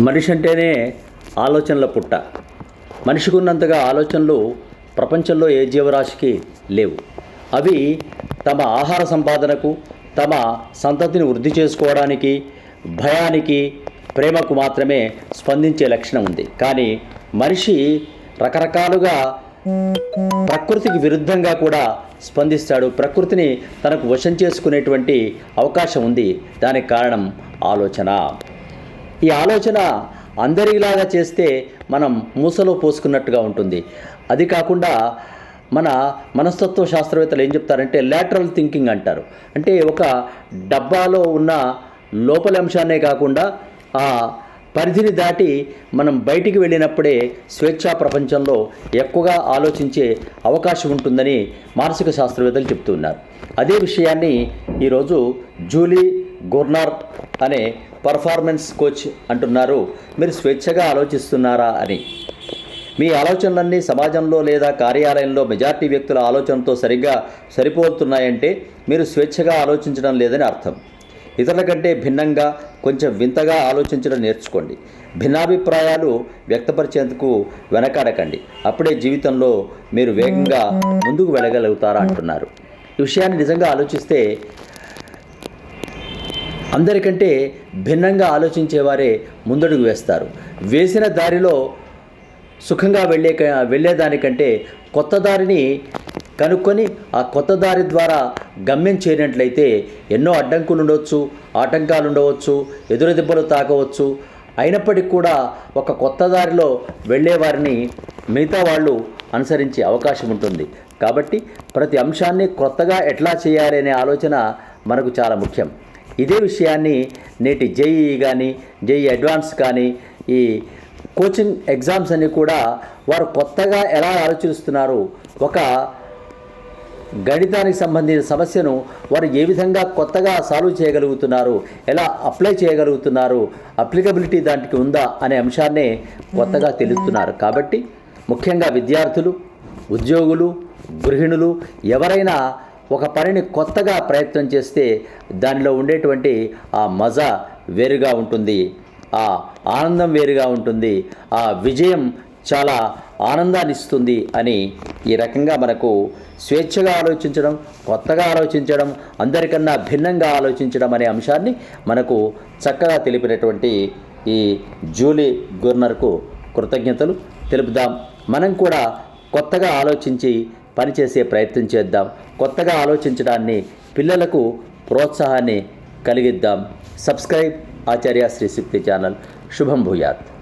మనిషి అంటేనే ఆలోచనల పుట్ట. మనిషికి ఉన్నంతగా ఆలోచనలు ప్రపంచంలో ఏ జీవరాశికి లేవు. అవి తమ ఆహార సంపాదనకు తమ సంతతిని వృద్ధి చేసుకోవడానికి భయానికి ప్రేమకు మాత్రమే స్పందించే లక్షణం ఉంది. కానీ మనిషి రకరకాలుగా ప్రకృతికి విరుద్ధంగా కూడా స్పందిస్తాడు. ప్రకృతిని తనకు వశం చేసుకునేటువంటి అవకాశం ఉంది. దానికి కారణం ఆలోచన. ఈ ఆలోచన అందరిలాగా చేస్తే మనం మూసలో పోసుకున్నట్టుగా ఉంటుంది. అది కాకుండా మన మనస్తత్వ శాస్త్రవేత్తలు ఏం చెప్తారంటే లాటరల్ థింకింగ్ అంటారు. అంటే ఒక డబ్బాలో ఉన్న లోపలి అంశాన్నే కాకుండా ఆ పరిధిని దాటి మనం బయటికి వెళ్ళినప్పుడే స్వేచ్ఛా ప్రపంచంలో ఎక్కువగా ఆలోచించే అవకాశం ఉంటుందని మానసిక శాస్త్రవేత్తలు చెప్తున్నారు. అదే విషయాన్ని ఈరోజు జూలీ గుర్నార్ అనే పర్ఫార్మెన్స్ కోచ్ అంటున్నారు. మీరు స్వేచ్ఛగా ఆలోచిస్తున్నారా అని. మీ ఆలోచనలన్నీ సమాజంలో లేదా కార్యాలయంలో మెజార్టీ వ్యక్తుల ఆలోచనతో సరిగ్గా సరిపోతున్నాయంటే మీరు స్వేచ్ఛగా ఆలోచించడం లేదని అర్థం. ఇతరుల కంటే భిన్నంగా కొంచెం వింతగా ఆలోచించడం నేర్చుకోండి. భిన్నాభిప్రాయాలు వ్యక్తపరిచేందుకు వెనకాడకండి. అప్పుడే జీవితంలో మీరు వేగంగా ముందుకు వెళ్ళగలుగుతారా అంటున్నారు. ఈ విషయాన్ని నిజంగా ఆలోచిస్తే అందరికంటే భిన్నంగా ఆలోచించేవారే ముందడుగు వేస్తారు. వేసిన దారిలో సుఖంగా వెళ్ళే వెళ్ళేదానికంటే కొత్త దారిని కనుక్కొని ఆ కొత్త దారి ద్వారా గమ్యం చేరినట్లయితే ఎన్నో అడ్డంకులు ఉండవచ్చు ఆటంకాలు ఉండవచ్చు ఎదురు దెబ్బలు తాకవచ్చు. అయినప్పటికీ కూడా ఒక కొత్త దారిలో వెళ్ళేవారిని మిగతా వాళ్ళు అనుసరించే అవకాశం ఉంటుంది. కాబట్టి ప్రతి అంశాన్ని కొత్తగా ఎట్లా చేయాలి అనే ఆలోచన మనకు చాలా ముఖ్యం. ఇదే విషయాన్ని నేటి జేఈ కానీ జేఈ అడ్వాన్స్ కానీ ఈ కోచింగ్ ఎగ్జామ్స్ అన్ని కూడా వారు కొత్తగా ఎలా ఆలోచిస్తున్నారు ఒక గణితానికి సంబంధించిన సమస్యను వారు ఏ విధంగా కొత్తగా సాల్వ్ చేయగలుగుతున్నారు ఎలా అప్లై చేయగలుగుతున్నారు అప్లికబిలిటీ దానికి ఉందా అనే అంశాన్నే కొత్తగా తెలుస్తున్నారు కాబట్టి ముఖ్యంగా విద్యార్థులు ఉద్యోగులు గృహిణులు ఎవరైనా ఒక పనిని కొత్తగా ప్రయత్నం చేస్తే దానిలో ఉండేటువంటి ఆ మజా వేరుగా ఉంటుంది. ఆ ఆనందం వేరుగా ఉంటుంది. ఆ విజయం చాలా ఆనందాన్ని ఇస్తుంది అని ఈ రకంగా మనకు స్వేచ్ఛగా ఆలోచించడం కొత్తగా ఆలోచించడం అందరికన్నా భిన్నంగా ఆలోచించడం అనే అంశాన్ని మనకు చక్కగా తెలిపినటువంటి ఈ జూలీ గుర్నర్కు కృతజ్ఞతలు తెలుపుదాం. మనం కూడా కొత్తగా ఆలోచించి పనిచేసే ప్రయత్నం చేద్దాం. కొత్తగా ఆలోచించడాన్ని పిల్లలకు ప్రోత్సాహాన్ని కలిగిద్దాం. Subscribe Acharya Shri Shakti channel. శుభం భూయాత్.